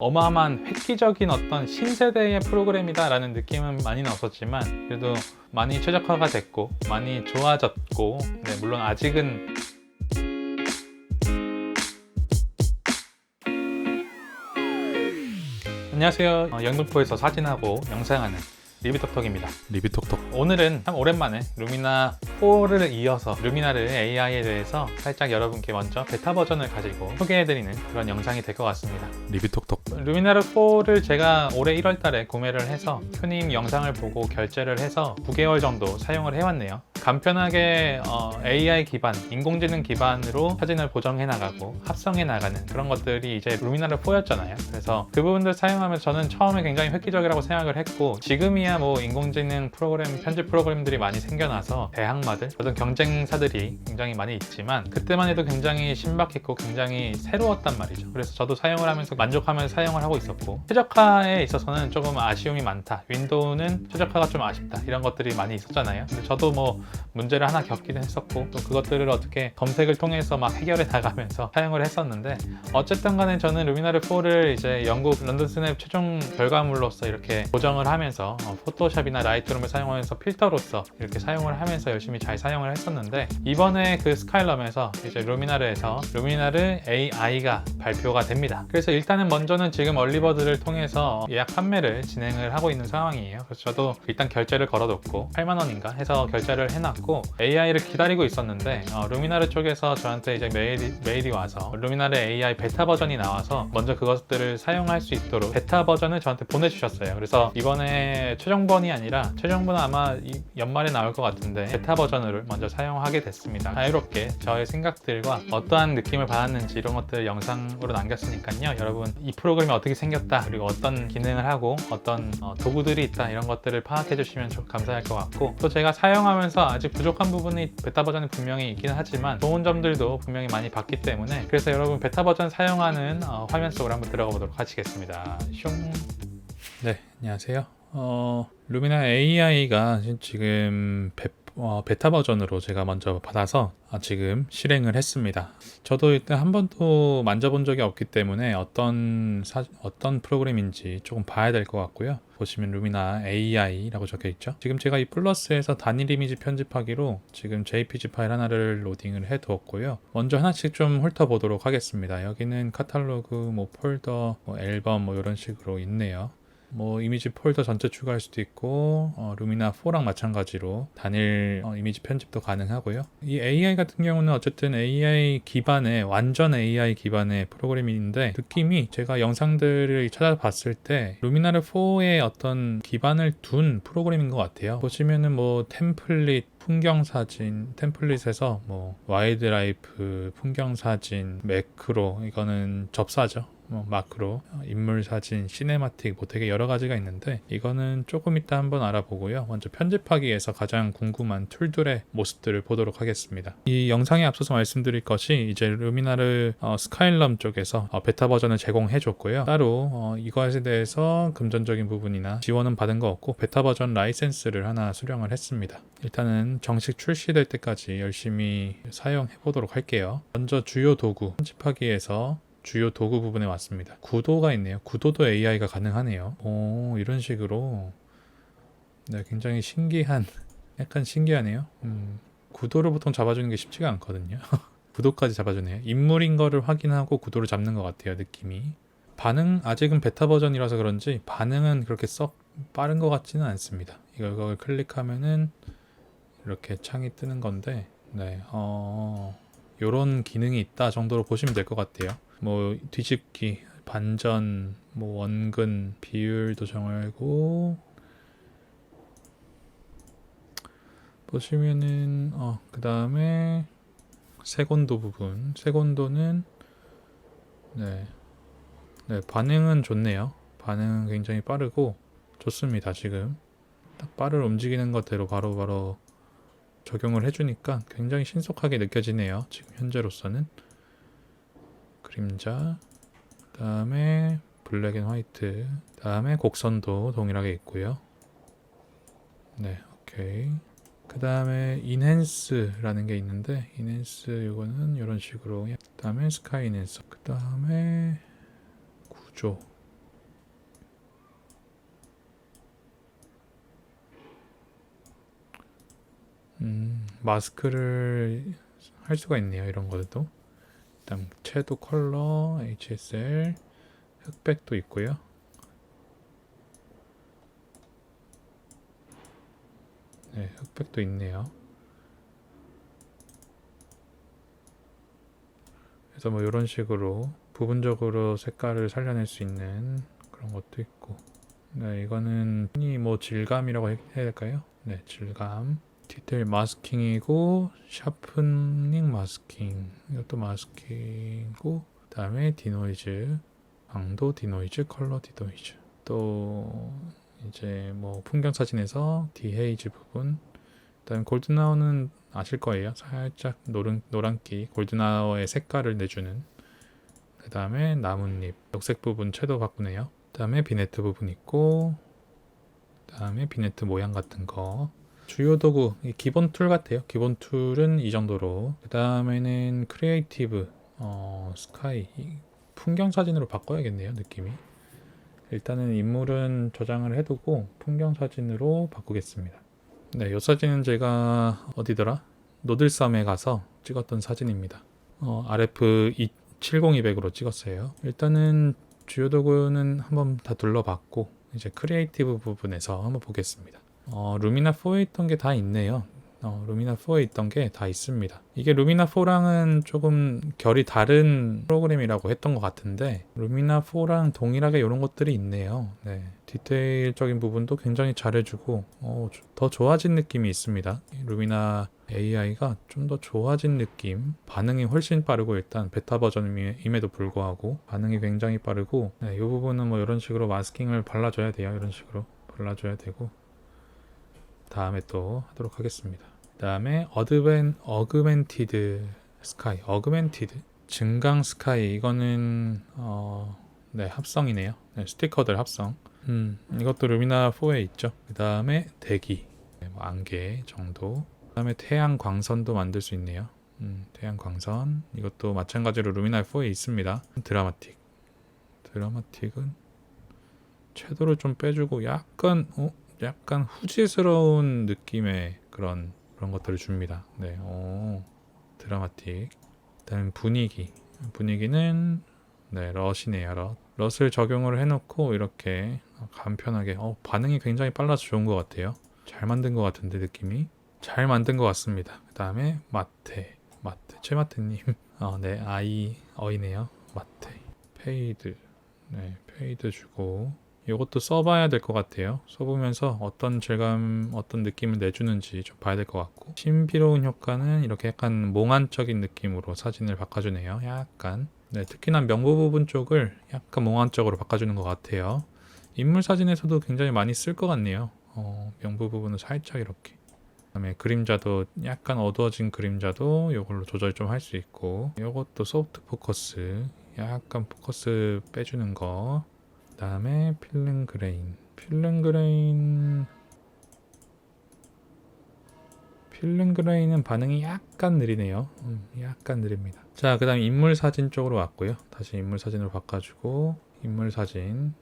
어마어마한 획기적인 어떤 신세대의 프로그램이다라는 느낌은 많이는 없었지만 그래도 많이 최적화가 됐고 많이 좋아졌고 네, 물론 아직은 안녕하세요. 어, 영등포에서 사진하고 영상하는 리뷰톡톡입니다 리뷰톡톡 오늘은 참 오랜만에 루미나 4를 이어서 루미나르 AI에 대해서 살짝 여러분께 먼저 베타 버전을 가지고 소개해드리는 그런 영상이 될 것 같습니다. 리뷰톡톡 루미나르 4를 제가 올해 1월 달에 구매를 해서 큐님 영상을 보고 결제를 해서 9개월 정도 사용을 해왔네요. 간편하게 어, AI 기반, 인공지능 기반으로 사진을 보정해 나가고 합성해 나가는 그런 것들이 이제 루미나르 4였잖아요. 그래서 그 부분들 사용하면서 저는 처음에 굉장히 획기적이라고 생각을 했고 지금이야 뭐 인공지능 프로그램, 편집 프로그램들이 많이 생겨나서 대항마들, 어떤 경쟁사들이 굉장히 많이 있지만 그때만 해도 굉장히 신박했고 굉장히 새로웠단 말이죠. 그래서 저도 사용을 하면서 만족하면서 사용을 하고 있었고 최적화에 있어서는 조금 아쉬움이 많다. 윈도우는 최적화가 좀 아쉽다. 이런 것들이 많이 있었잖아요. 근데 저도 뭐 문제를 하나 겪기는 했었고 또 그것들을 어떻게 검색을 통해서 막 해결해 나가면서 사용을 했었는데 어쨌든 간에 저는 루미나르 4를 이제 영국 런던 스냅 최종 결과물로서 이렇게 보정을 하면서 어, 포토샵이나 라이트룸을 사용하면서 필터로서 이렇게 사용을 하면서 열심히 잘 사용을 했었는데 이번에 그 스카일럼에서 이제 루미나르에서 루미나르 AI가 발표가 됩니다. 그래서 일단은 먼저는 지금 얼리버드를 통해서 예약 판매를 진행을 하고 있는 상황이에요. 그래서 저도 일단 결제를 걸어뒀고 8만 원인가 해서 결제를 해놨고 AI를 기다리고 있었는데 어, 루미나르 쪽에서 저한테 이제 메일이, 메일이 와서 루미나르 AI 베타 버전이 나와서 먼저 그것들을 사용할 수 있도록 베타 버전을 저한테 보내주셨어요. 그래서 이번에 최종본이 아니라 최종본은 아마 이 연말에 나올 것 같은데 베타 버전을 먼저 사용하게 됐습니다. 자유롭게 저의 생각들과 어떠한 느낌을 받았는지 이런 것들 영상으로 남겼으니까요. 여러분 이 프로그램이 어떻게 생겼다 그리고 어떤 기능을 하고 어떤 어, 도구들이 있다 이런 것들을 파악해 주시면 좀 감사할 것 같고 또 제가 사용하면서 아직 부족한 부분이 베타 버전이 분명히 있긴 하지만 좋은 점들도 분명히 많이 봤기 때문에 그래서 여러분 베타 버전 사용하는 어, 화면 속으로 한번 들어가 보도록 하시겠습니다. 슝. 네, 안녕하세요. 어, 루미나 AI가 지금 베, 어, 베타 버전으로 제가 먼저 받아서 아, 지금 실행을 했습니다. 저도 일단 한 번도 만져본 적이 없기 때문에 어떤 사- 어떤 프로그램인지 조금 봐야 될 것 같고요. 보시면 루미나 AI라고 적혀 있죠. 지금 제가 이 플러스에서 단일 이미지 편집하기로 지금 JPG 파일 하나를 로딩을 해 두었고요. 먼저 하나씩 좀 훑어보도록 하겠습니다. 여기는 카탈로그, 뭐 폴더, 뭐 앨범 뭐 이런 식으로 있네요. 뭐 이미지 폴더 전체 추가할 수도 있고 어, 루미나 4랑 마찬가지로 단일 어, 이미지 편집도 가능하고요. 이 AI 같은 경우는 어쨌든 AI 기반의 완전 AI 기반의 프로그램인데 느낌이 제가 영상들을 찾아봤을 때 루미나르 4의 어떤 기반을 둔 프로그램인 것 같아요. 보시면은 뭐 템플릿 풍경 사진 템플릿에서 뭐 와이드 라이프 풍경 사진 매크로 이거는 접사죠. 뭐 마크로 어, 인물 사진 시네마틱 뭐 되게 여러 가지가 있는데 이거는 조금 이따 한번 알아보고요. 먼저 편집하기에서 가장 궁금한 툴들의 모습들을 보도록 하겠습니다. 이 영상에 앞서서 말씀드릴 것이 이제 루미나르 어, 스카일럼 쪽에서 어, 베타 버전을 제공해 줬고요. 따로 어, 이것에 대해서 금전적인 부분이나 지원은 받은 거 없고 베타 버전 라이센스를 하나 수령을 했습니다. 일단은 정식 출시될 때까지 열심히 사용해 보도록 할게요. 먼저 주요 도구 편집하기에서 주요 도구 부분에 왔습니다. 구도가 있네요. 구도도 AI가 가능하네요. 오, 이런 식으로. 네, 굉장히 신기한, 약간 신기하네요. 음, 구도를 보통 잡아주는 게 쉽지가 않거든요. 구도까지 잡아주네요. 인물인 거를 확인하고 구도를 잡는 것 같아요, 느낌이. 반응, 아직은 베타 버전이라서 그런지 반응은 그렇게 썩 빠른 것 같지는 않습니다. 이걸, 클릭하면은 이렇게 창이 뜨는 건데, 네, 어, 요런 기능이 있다 정도로 보시면 될 것 같아요. 뭐 뒤집기, 반전, 뭐 원근, 비율도 정하고 보시면은 어 그 다음에 색온도 부분, 색온도는 네, 네 반응은 좋네요. 반응은 굉장히 빠르고 좋습니다. 지금 딱 빠르게 움직이는 것대로 바로 바로 적용을 해주니까 굉장히 신속하게 느껴지네요. 지금 현재로서는. 그림자 그 다음에 블랙 앤 화이트 그 다음에 곡선도 동일하게 있고요. 네 오케이. 그 다음에 인핸스라는 게 있는데 인핸스 이거는 이런 식으로 그 다음에 스카이 인핸스 그 다음에 구조. 음, 마스크를 할 수가 있네요 이런 것도. 일단 채도 컬러, HSL, 흑백도 있고요. 네, 흑백도 있네요. 그래서 뭐 이런 식으로 부분적으로 색깔을 살려낼 수 있는 그런 것도 있고 네 이거는 흔히 뭐 질감이라고 해- 해야 될까요? 네 질감 디테일 마스킹이고 샤프닝 마스킹 이것도 마스킹이고 그 다음에 디노이즈 방도 디노이즈 컬러 디노이즈 또 이제 뭐 풍경 사진에서 디헤이즈 부분 그다음 골든아워는 아실 거예요. 살짝 노란 노란기 골든아워의 색깔을 내주는. 그 다음에 나뭇잎 녹색 부분 채도 바꾸네요. 그 다음에 비네트 부분 있고, 그 다음에 비네트 모양 같은 거. 주요 도구 이 기본 툴 같아요. 기본 툴은 이 정도로. 그 다음에는 크리에이티브 어, 스카이 이 풍경 사진으로 바꿔야겠네요. 느낌이. 일단은 인물은 저장을 해두고 풍경 사진으로 바꾸겠습니다. 네, 이 사진은 제가 어디더라? 노들섬에 가서 찍었던 사진입니다. 어, RF 70200으로 찍었어요. 일단은 주요 도구는 한번 다 둘러봤고 이제 크리에이티브 부분에서 한번 보겠습니다. 어, 루미나 4에 있던 게 다 있네요. 어, 루미나 4에 있던 게 다 있습니다. 이게 루미나 4랑은 조금 결이 다른 프로그램이라고 했던 것 같은데 루미나 4랑 동일하게 이런 것들이 있네요. 네. 디테일적인 부분도 굉장히 잘해주고 어, 더 좋아진 느낌이 있습니다. 루미나 AI가 좀 더 좋아진 느낌, 반응이 훨씬 빠르고 일단 베타 버전임에도 불구하고 반응이 굉장히 빠르고 네, 이 부분은 뭐 이런 식으로 마스킹을 발라줘야 돼요. 이런 식으로 발라줘야 되고 다음에 또 하도록 하겠습니다. 다음에 어드벤 어그멘티드 스카이 어그멘티드 증강 스카이 이거는 어, 네 합성이네요. 네, 스티커들 합성. 음 이것도 루미나 4에 있죠. 그 다음에 대기 네, 뭐 안개 정도. 그 다음에 태양 광선도 만들 수 있네요. 음, 태양 광선 이것도 마찬가지로 루미나 4에 있습니다. 드라마틱 드라마틱은 채도를 좀 빼주고 약간 어 약간 후지스러운 느낌의 그런 그런 것들을 줍니다. 네, 오, 드라마틱. 그다음 분위기. 분위기는 네, 럿이네요. 럿. 럿을 적용을 해놓고 이렇게 간편하게 어, 반응이 굉장히 빨라서 좋은 것 같아요. 잘 만든 것 같은데 느낌이 잘 만든 것 같습니다. 그 다음에 마테, 마테, 최마테님. 어, 네, 아이 어이네요. 마테, 페이드, 네, 페이드 주고 이것도 써봐야 될 것 같아요. 써보면서 어떤 질감, 어떤 느낌을 내주는지 좀 봐야 될 것 같고 신비로운 효과는 이렇게 약간 몽환적인 느낌으로 사진을 바꿔주네요. 약간 네, 특히나 명부 부분 쪽을 약간 몽환적으로 바꿔주는 것 같아요. 인물 사진에서도 굉장히 많이 쓸 것 같네요. 어, 명부 부분은 살짝 이렇게. 그다음에 그림자도 약간 어두워진 그림자도 이걸로 조절 좀 할 수 있고 이것도 소프트 포커스 약간 포커스 빼주는 거그 다음에 필름 그레인. 필름 그레인. 필름 그레인은 반응이 약간 느리네요. 음, 약간 느립니다. 자 그 다음 인물 사진 쪽으로 왔고요. 다시 인물 사진으로 바꿔주고 인물 사진.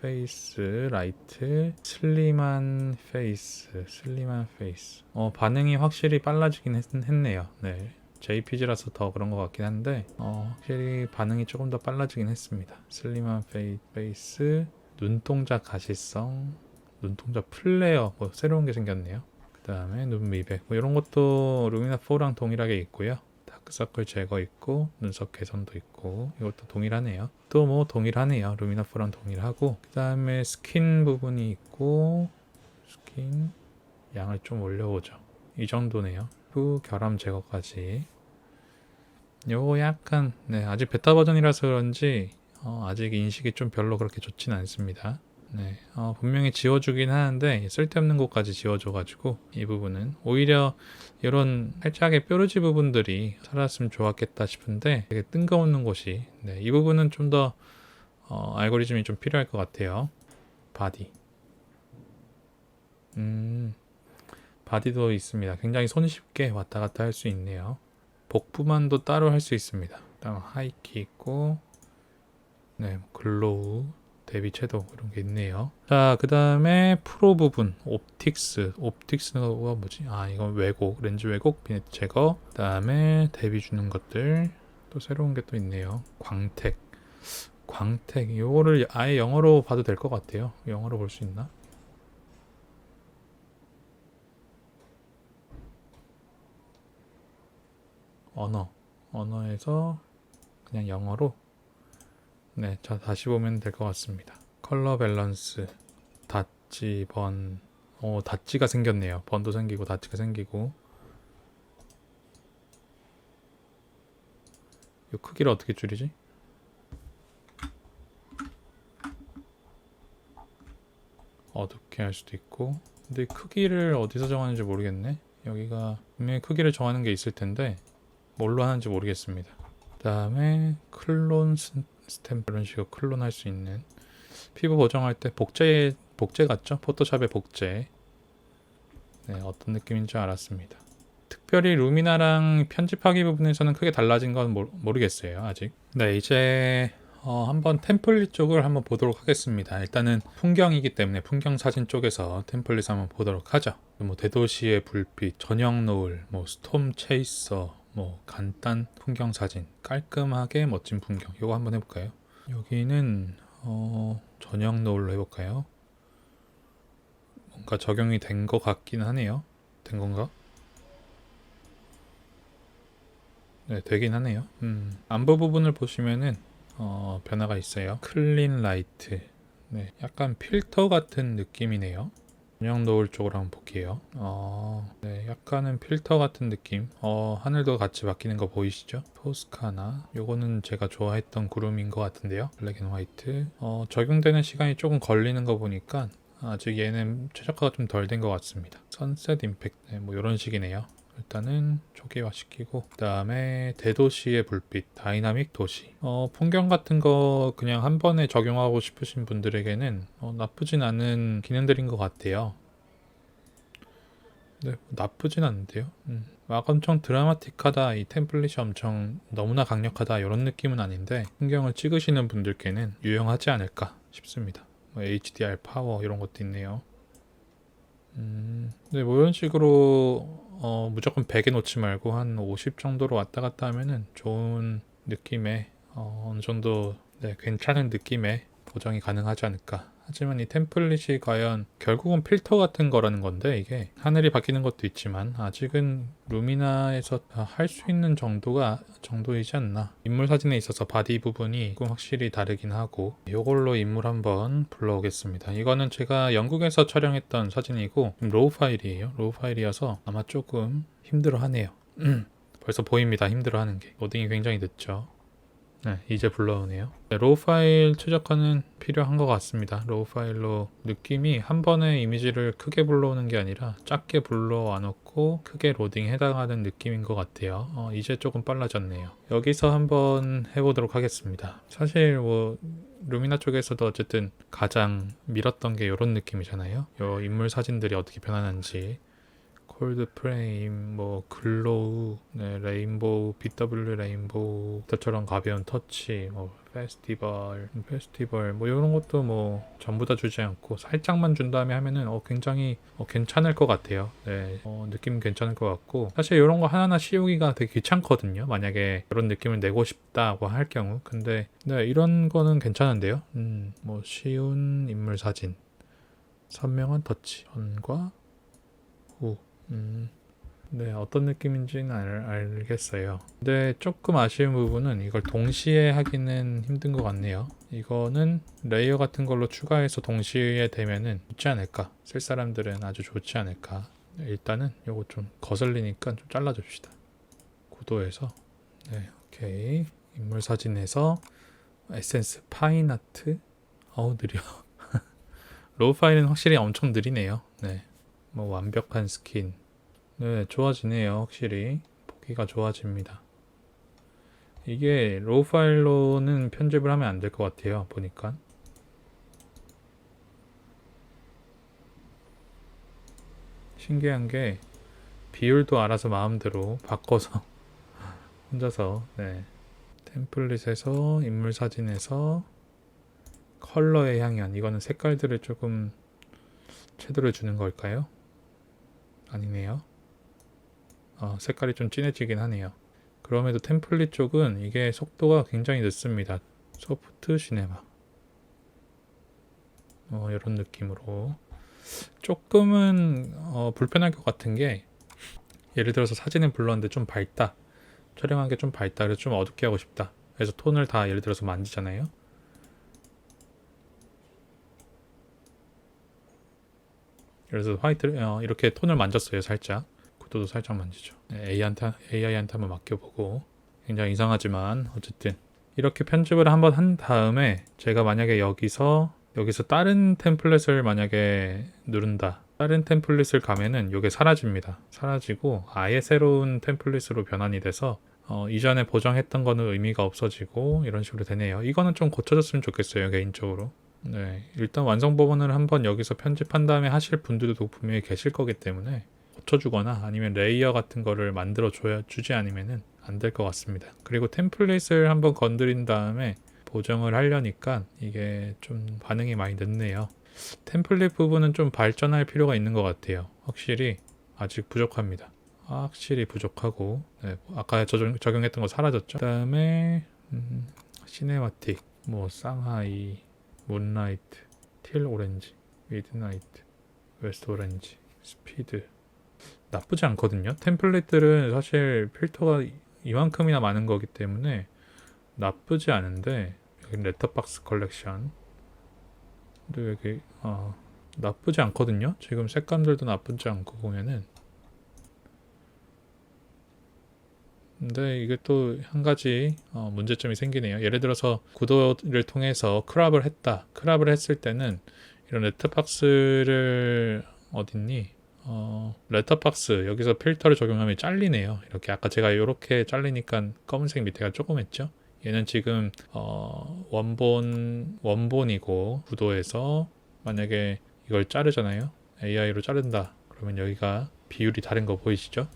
페이스 라이트. 슬림한 페이스 슬림한 페이스. 어 반응이 확실히 빨라지긴 했, 했네요. 네 JPG라서 더 그런 것 같긴 한데 어, 확실히 반응이 조금 더 빨라지긴 했습니다. 슬림한 페이, 페이스, 눈동자 가시성, 눈동자 플레어 뭐 새로운 게 생겼네요. 그 다음에 눈 미백 뭐 이런 것도 루미나 4랑 동일하게 있고요. 다크서클 제거 있고 눈썹 개선도 있고 이것도 동일하네요. 또 뭐 동일하네요. 루미나 4랑 동일하고 그 다음에 스킨 부분이 있고 스킨 양을 좀 올려보죠. 이 정도네요. 후 결함 제거까지 요거 약간 네 아직 베타 버전이라서 그런지 어, 아직 인식이 좀 별로 그렇게 좋진 않습니다. 네 어, 분명히 지워주긴 하는데 쓸데없는 곳까지 지워줘가지고 이 부분은 오히려 이런 살짝의 뾰루지 부분들이 살았으면 좋았겠다 싶은데 되게 뜬금없는 곳이 네, 이 부분은 좀더 어, 알고리즘이 좀 필요할 것 같아요. 바디 음 바디도 있습니다. 굉장히 손쉽게 왔다 갔다 할 수 있네요. 복부만도 따로 할 수 있습니다. 다음 하이키 있고, 네, 글로우, 대비 채도 이런 게 있네요. 자, 그 다음에 프로 부분 옵틱스. 옵틱스가 뭐지? 아, 이건 왜곡, 렌즈 왜곡, 비네트 제거. 그 다음에 대비 주는 것들. 또 새로운 게 또 있네요. 광택. 광택. 이거를 아예 영어로 봐도 될 것 같아요. 영어로 볼 수 있나? 언어. 언어에서 그냥 영어로 네, 자 다시 보면 될 것 같습니다. 컬러 밸런스, 닷지, 번, 어 닷지가 생겼네요. 번도 생기고 닷지가 생기고. 이 크기를 어떻게 줄이지? 어둡게 할 수도 있고. 근데 크기를 어디서 정하는지 모르겠네. 여기가 분명히 크기를 정하는 게 있을 텐데 뭘로 하는지 모르겠습니다. 그 다음에 클론 스- 스탬프 이런 식으로 클론할 수 있는 피부 보정할 때 복제 복제 같죠? 포토샵의 복제. 네, 어떤 느낌인지 알았습니다. 특별히 루미나랑 편집하기 부분에서는 크게 달라진 건 모르, 모르겠어요 아직. 네, 이제 어, 한번 템플릿 쪽을 한번 보도록 하겠습니다. 일단은 풍경이기 때문에 풍경 사진 쪽에서 템플릿 한번 보도록 하죠. 뭐 대도시의 불빛, 저녁 노을, 뭐 스톰 체이서, 뭐 간단 풍경 사진, 깔끔하게 멋진 풍경. 이거 한번 해볼까요? 여기는 어, 저녁 노을로 해볼까요? 뭔가 적용이 된 것 같긴 하네요. 된 건가? 네, 되긴 하네요. 음, 안부 부분을 보시면은 어, 변화가 있어요. 클린 라이트. 네, 약간 필터 같은 느낌이네요. 저녁 노을 쪽으로 한번 볼게요. 어, 네, 약간은 필터 같은 느낌. 어, 하늘도 같이 바뀌는 거 보이시죠? 포스카나. 요거는 제가 좋아했던 구름인 것 같은데요. 블랙 앤 화이트. 어, 적용되는 시간이 조금 걸리는 거 보니까 아직 얘는 최적화가 좀 덜 된 것 같습니다. 선셋 임팩트. 네, 뭐 이런 식이네요. 일단은 초기화 시키고 그 다음에 대도시의 불빛 다이나믹 도시. 어, 풍경 같은 거 그냥 한 번에 적용하고 싶으신 분들에게는 어, 나쁘진 않은 기능들인 것 같아요. 네, 나쁘진 않은데요? 음. 막 엄청 드라마틱하다 이 템플릿이 엄청 너무나 강력하다 이런 느낌은 아닌데 풍경을 찍으시는 분들께는 유용하지 않을까 싶습니다. 뭐 HDR 파워 이런 것도 있네요 음, 네, 뭐 이런 식으로 어, 무조건 100에 놓지 말고 한 50 정도로 왔다 갔다 하면은 좋은 느낌의 어, 어느 정도 네, 괜찮은 느낌의 보정이 가능하지 않을까. 하지만 이 템플릿이 과연 결국은 필터 같은 거라는 건데 이게 하늘이 바뀌는 것도 있지만 아직은 루미나에서 할 수 있는 정도가 정도이지 않나. 인물 사진에 있어서 바디 부분이 조금 확실히 다르긴 하고 이걸로 인물 한번 불러오겠습니다. 이거는 제가 영국에서 촬영했던 사진이고 좀 로우 파일이에요. 로우 파일이어서 아마 조금 힘들어 하네요. 음, 벌써 보입니다. 힘들어 하는 게 로딩이 굉장히 늦죠. 네, 이제 불러오네요. 네, 로우 파일 최적화는 필요한 것 같습니다. 로우 파일로 느낌이 한 번에 이미지를 크게 불러오는 게 아니라 작게 불러와 놓고 크게 로딩 해당하는 느낌인 것 같아요. 어, 이제 조금 빨라졌네요. 여기서 한번 해보도록 하겠습니다. 사실 뭐 루미나 쪽에서도 어쨌든 가장 밀었던 게 이런 느낌이잖아요. 요 인물 사진들이 어떻게 변하는지 콜드 프레임, 뭐 글로우, 네, 레인보우, BW 레인보우, 저처럼 가벼운 터치, 뭐 페스티벌, 페스티벌, 뭐 이런 것도 뭐 전부 다 주지 않고 살짝만 준 다음에 하면은 어 굉장히 어, 괜찮을 것 같아요. 네, 어, 느낌 괜찮을 것 같고 사실 이런 거 하나하나 씌우기가 되게 귀찮거든요. 만약에 이런 느낌을 내고 싶다고 할 경우, 근데 네 이런 거는 괜찮은데요. 음, 뭐 쉬운 인물 사진, 선명한 터치, 전과 후. 음, 네, 어떤 느낌인지는 알, 알겠어요. 근데 조금 아쉬운 부분은 이걸 동시에 하기는 힘든 것 같네요. 이거는 레이어 같은 걸로 추가해서 동시에 되면은 좋지 않을까. 쓸 사람들은 아주 좋지 않을까. 네, 일단은 요거 좀 거슬리니까 좀 잘라줍시다. 구도에서. 네, 오케이. 인물 사진에서 에센스 파인아트. 어우, 느려. 로우 파일은 확실히 엄청 느리네요. 네. 뭐 완벽한 스킨. 네, 좋아지네요. 확실히 보기가 좋아집니다. 이게 로우 파일로는 편집을 하면 안 될 것 같아요. 보니까. 신기한 게 비율도 알아서 마음대로 바꿔서 혼자서 네. 템플릿에서 인물 사진에서 컬러의 향연 이거는 색깔들을 조금 채도를 주는 걸까요? 아니네요. 어, 색깔이 좀 진해지긴 하네요. 그럼에도 템플릿 쪽은 이게 속도가 굉장히 늦습니다. 소프트 시네마. 어, 이런 느낌으로 조금은 어, 불편할 것 같은 게 예를 들어서 사진을 불렀는데 좀 밝다. 촬영한 게 좀 밝다. 그래서 좀 어둡게 하고 싶다. 그래서 톤을 다 예를 들어서 만지잖아요. 그래서 화이트 어, 이렇게 톤을 만졌어요 살짝. 구도도 살짝 만지죠. 네, AI한테, AI한테 한번 맡겨보고. 굉장히 이상하지만 어쨌든 이렇게 편집을 한번 한 다음에 제가 만약에 여기서 여기서 다른 템플릿을 만약에 누른다. 다른 템플릿을 가면은 이게 사라집니다. 사라지고 아예 새로운 템플릿으로 변환이 돼서 어, 이전에 보정했던 거는 의미가 없어지고 이런 식으로 되네요. 이거는 좀 고쳐졌으면 좋겠어요 개인적으로 네, 일단 완성 버전을 한번 여기서 편집한 다음에 하실 분들도 분명히 계실 거기 때문에 고쳐주거나 아니면 레이어 같은 거를 만들어 줘야 주지 않으면은 안 될 것 같습니다. 그리고 템플릿을 한번 건드린 다음에 보정을 하려니까 이게 좀 반응이 많이 늦네요. 템플릿 부분은 좀 발전할 필요가 있는 것 같아요. 확실히 아직 부족합니다. 확실히 부족하고 네, 아까 적용, 적용했던 거 사라졌죠. 그다음에 음, 시네마틱, 뭐 쌍하이, 문라이트, 틸 오렌지, 미드나이트, 웨스트 오렌지, 스피드 나쁘지 않거든요. 템플릿들은 사실 필터가 이만큼이나 많은 거기 때문에 나쁘지 않은데 여기 레터박스 컬렉션 근데 여기 어, 나쁘지 않거든요. 지금 색감들도 나쁘지 않고 보면은 근데 이게 또 한 가지 어, 문제점이 생기네요. 예를 들어서 구도를 통해서 크랍을 했다. 크랍을 했을 때는 이런 레터박스를 어딨니? 어, 레터박스 여기서 필터를 적용하면 잘리네요. 이렇게 아까 제가 이렇게 잘리니까 검은색 밑에가 조금 했죠. 얘는 지금 어, 원본 원본이고 구도에서 만약에 이걸 자르잖아요. AI로 자른다. 그러면 여기가 비율이 다른 거 보이시죠?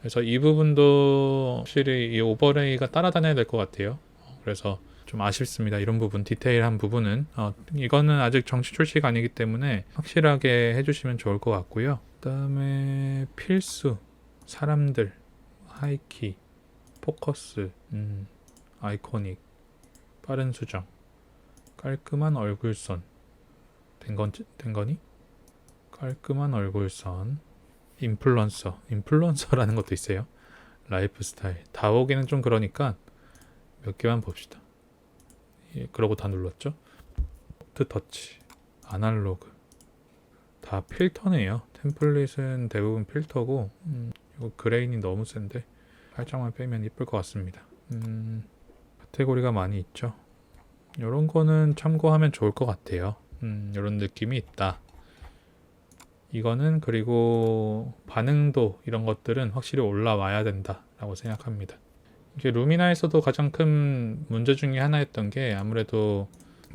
그래서 이 부분도 확실히 이 오버레이가 따라다녀야 될 것 같아요. 그래서 좀 아쉽습니다. 이런 부분, 디테일한 부분은 어, 이거는 아직 정식 출시가 아니기 때문에 확실하게 해주시면 좋을 것 같고요. 그 다음에 필수, 사람들, 하이키, 포커스, 음, 아이코닉, 빠른 수정, 깔끔한 얼굴선, 된, 건, 된 거니? 깔끔한 얼굴선, 인플루언서, 인플루언서라는 것도 있어요. 라이프 스타일. 다 오기는 좀 그러니까 몇 개만 봅시다. 예, 그러고 다 눌렀죠. 소프트 터치, 아날로그. 다 필터네요. 템플릿은 대부분 필터고, 음, 이거 그레인이 너무 센데 살짝만 빼면 이쁠 것 같습니다. 음, 카테고리가 많이 있죠. 이런 거는 참고하면 좋을 것 같아요. 음, 이런 느낌이 있다. 이거는 그리고 반응도 이런 것들은 확실히 올라와야 된다라고 생각합니다. 이게 루미나에서도 가장 큰 문제 중에 하나였던 게 아무래도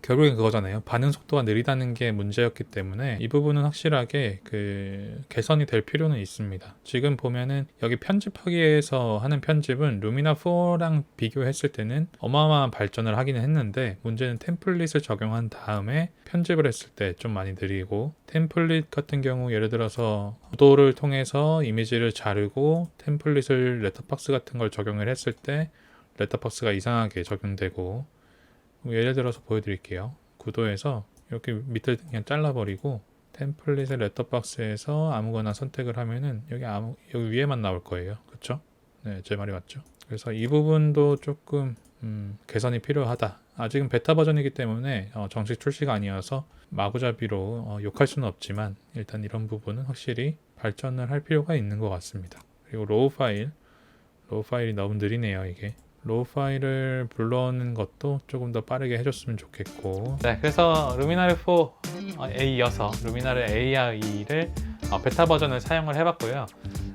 결국엔 그거잖아요. 반응 속도가 느리다는 게 문제였기 때문에 이 부분은 확실하게 그 개선이 될 필요는 있습니다. 지금 보면은 여기 편집하기에서 하는 편집은 루미나 4랑 비교했을 때는 어마어마한 발전을 하기는 했는데 문제는 템플릿을 적용한 다음에 편집을 했을 때 좀 많이 느리고 템플릿 같은 경우 예를 들어서 구도를 통해서 이미지를 자르고 템플릿을 레터박스 같은 걸 적용을 했을 때 레터박스가 이상하게 적용되고 예를 들어서 보여드릴게요. 구도에서 이렇게 밑을 그냥 잘라버리고 템플릿의 레터박스에서 아무거나 선택을 하면은 여기 아무 여기 위에만 나올 거예요. 그렇죠? 네, 제 말이 맞죠. 그래서 이 부분도 조금 음, 개선이 필요하다. 아직은 베타 버전이기 때문에 어, 정식 출시가 아니어서 마구잡이로 어, 욕할 수는 없지만 일단 이런 부분은 확실히 발전을 할 필요가 있는 것 같습니다. 그리고 로우 파일, 로우 파일이 너무 느리네요 이게. 로우 파일을 불러오는 것도 조금 더 빠르게 해줬으면 좋겠고. 네 그래서 루미나르 4에 이어서 루미나르 AI를 어, 베타 버전을 사용을 해봤고요.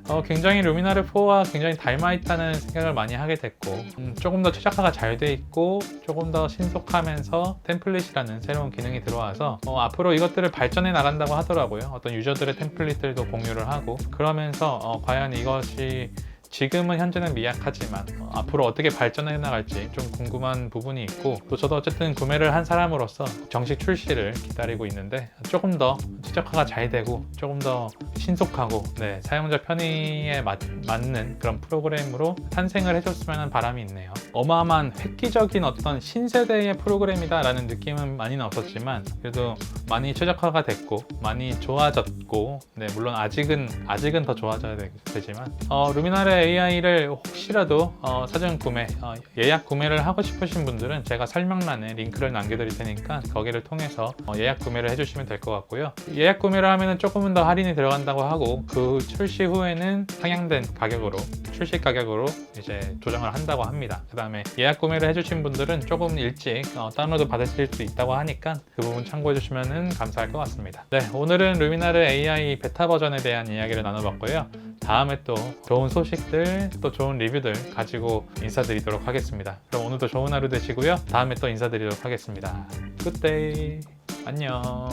어, 굉장히 루미나르 4와 굉장히 닮아있다는 생각을 많이 하게 됐고 음, 조금 더 최적화가 잘 돼 있고 조금 더 신속하면서 템플릿이라는 새로운 기능이 들어와서 어, 앞으로 이것들을 발전해 나간다고 하더라고요. 어떤 유저들의 템플릿들도 공유를 하고 그러면서 어, 과연 이것이 지금은 현재는 미약하지만 어, 앞으로 어떻게 발전해 나갈지 좀 궁금한 부분이 있고 또 저도 어쨌든 구매를 한 사람으로서 정식 출시를 기다리고 있는데 조금 더 최적화가 잘 되고 조금 더 신속하고 네, 사용자 편의에 맞, 맞는 그런 프로그램으로 탄생을 해줬으면 하는 바람이 있네요. 어마어마한 획기적인 어떤 신세대의 프로그램이다라는 느낌은 많이는 없었지만 그래도 많이 최적화가 됐고 많이 좋아졌고 네, 물론 아직은 아직은 더 좋아져야 되, 지만 어, 루미나르 AI를 혹시라도 어, 사전 구매 어, 예약 구매를 하고 싶으신 분들은 제가 설명란에 링크를 남겨드릴 테니까 거기를 통해서 어, 예약 구매를 해주시면 될 것 같고요. 예약 구매를 하면 조금은 더 할인이 들어간다고 하고 그 출시 후에는 상향된 가격으로 출시 가격으로 이제 조정을 한다고 합니다. 그 다음에 예약 구매를 해주신 분들은 조금 일찍 어, 다운로드 받으실 수 있다고 하니까 그 부분 참고해 주시면 감사할 것 같습니다. 네, 오늘은 루미나르 AI 베타 버전에 대한 이야기를 나눠봤고요. 다음에 또 좋은 소식 들, 또 좋은 리뷰들 가지고 인사드리도록 하겠습니다. 그럼 오늘도 좋은 하루 되시고요. 다음에 또 인사드리도록 하겠습니다. 굿데이. 안녕.